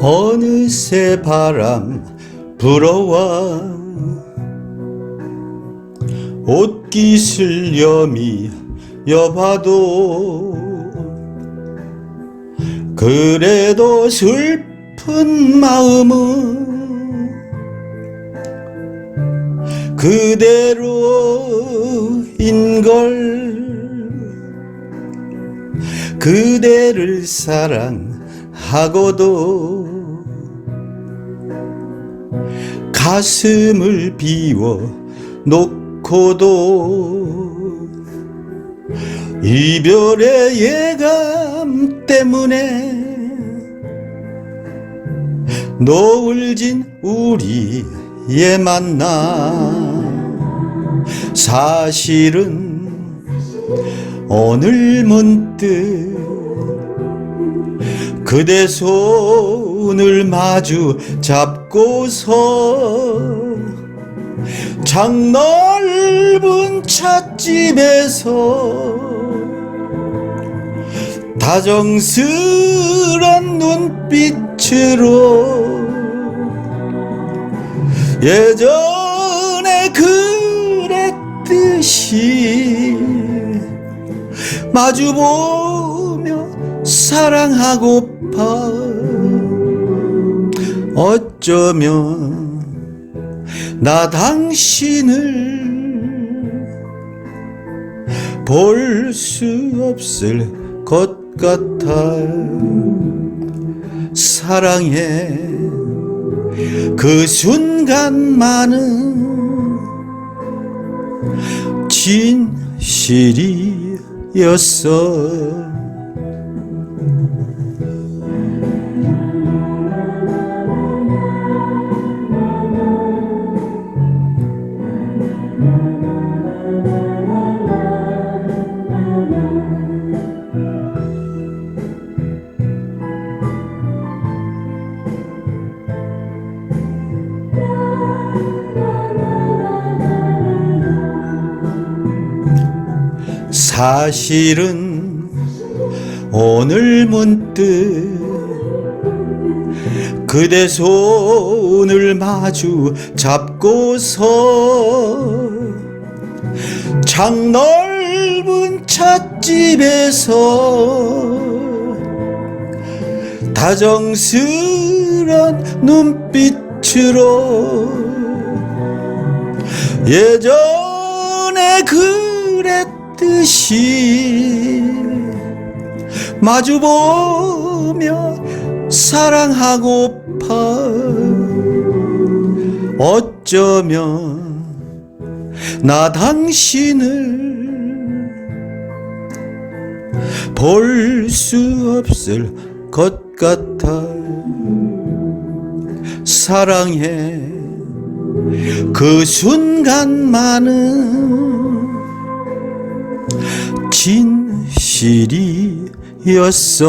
어느새 바람 불어와 옷깃을 여미 여봐도 그래도 슬픈 마음은 그대로인 걸 그대를 사랑하고도 가슴을 비워 놓고도 이별의 예감 때문에 노을 진 우리의 만남. 사실은 오늘 문득 그대 손을 마주 잡고서 장 넓은 찻집에서 다정스런 눈빛으로 예전에 그랬듯이 마주보며 사랑하고파 어쩌면 나 당신을 볼 수 없을 것 같아. 사랑해 그 순간만은 진실이었어 사실은 오늘 문득 그대 손을 마주 잡고서 장넓은 찻집에서 다정스런 눈빛으로 예전에 그랬 듯이 마주보며 사랑하고파. 어쩌면 나 당신을 볼 수 없을 것 같아. 사랑해. 그 순간만은 진실이었어